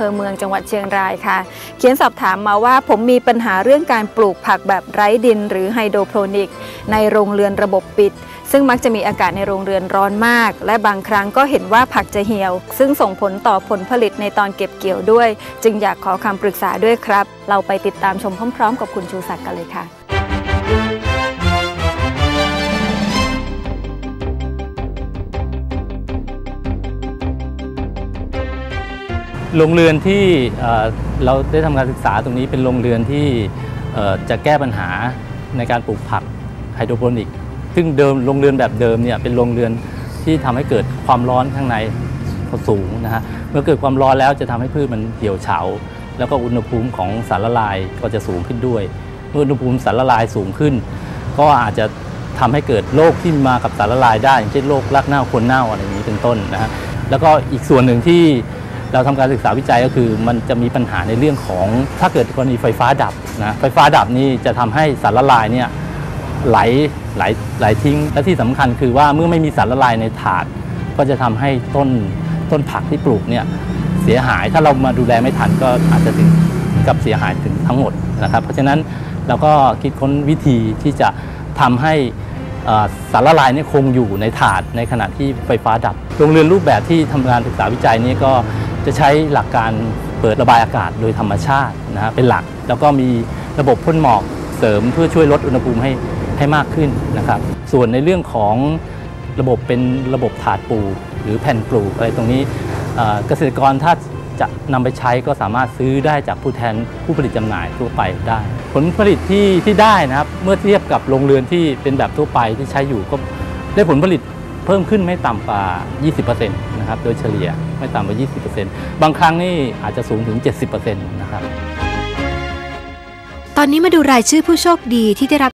เภอเมืองจังหวัดเชียงรายค่ะ เขียนสอบถามมาว่าผมมีปัญหาเรื่องการปลูกผักแบบไร้ดิน หรือไฮโดรโปรนิก ในโรงเรือนระบบปิด ซึ่งมักจะมีอากาศในโรงเรือนร้อนมาก และบางครั้งก็เห็นว่าผักจะเหี่ยว ซึ่งส่งผลต่อผลผลิตในตอนเก็บเกี่ยวด้วย จึงอยากขอคำปรึกษาด้วยครับ เราไปติดตามชมพร้อม ๆ กับคุณชูศักดิ์กันเลยค่ะ โรงเรือนที่เราได้ทำการศึกษาตรงนี้เป็นโรงเรือนที่จะแก้ปัญหาในการปลูกผักไฮโดรโปนิก ซึ่งเดิมโรงเรือนแบบเดิมเนี่ยเป็นโรงเรือนที่ทำให้เกิดความร้อนข้างในสูงนะฮะ เมื่อเกิดความร้อนแล้วจะทำให้พืชมันเหี่ยวเฉา แล้วก็อุณหภูมิของสารละลายก็จะสูงขึ้นด้วย เมื่ออุณหภูมิสารละลายสูงขึ้น ก็อาจจะทำให้เกิดโรคที่มากับสารละลายได้อย่างเช่นโรครากเน่าคนเน่าอะไรอย่างนี้เป็นต้นนะฮะ แล้วก็อีกส่วนหนึ่งที่ เราทำการศึกษาวิจัยก็คือ มันจะมีปัญหาในเรื่องของถ้าเกิดกรณีไฟฟ้าดับนะไฟฟ้าดับนี่จะทำให้สารละลายเนี่ยไหลไหลไหลทิ้ง และที่สำคัญคือว่าเมื่อไม่มีสารละลายในถาด ก็จะทำให้ต้นต้นผักที่ปลูกเนี่ยเสียหายถ้าเรามาดูแลไม่ทันก็อาจจะถึงกับเสียหายถึงทั้งหมดนะครับเพราะฉะนั้นเราก็คิดค้นวิธีที่จะทำให้สารละลายเนี่ยคงอยู่ในถาดในขณะที่ไฟฟ้าดับ โรงเรือนรูปแบบที่ทำงานศึกษาวิจัยนี้ก็ จะใช้หลักการเปิดระบายอากาศโดยธรรมชาตินะฮะเป็นหลัก แล้วก็มีระบบพ่นหมอกเสริมเพื่อช่วยลดอุณหภูมิให้ให้มากขึ้นนะครับ ส่วนในเรื่องของระบบเป็นระบบถาดปลูกหรือแผ่นปลูกอะไรตรงนี้เอ่อเกษตรกรถ้าจะนำไปใช้ก็สามารถซื้อได้จากผู้แทนผู้ผลิตจำหน่ายทั่วไปได้ ผลผลิตที่ที่ได้นะครับ เมื่อเทียบกับโรงเรือนที่เป็นแบบทั่วไปที่ใช้อยู่ก็ได้ผลผลิต เพิ่มขึ้นไม่ต่ำกว่า 20%นะครับโดยเฉลี่ยไม่ต่ำกว่า 20%บางครั้งนี่อาจจะสูงถึง 70%นะครับตอนนี้มาดูรายชื่อผู้โชคดีที่ได้รับ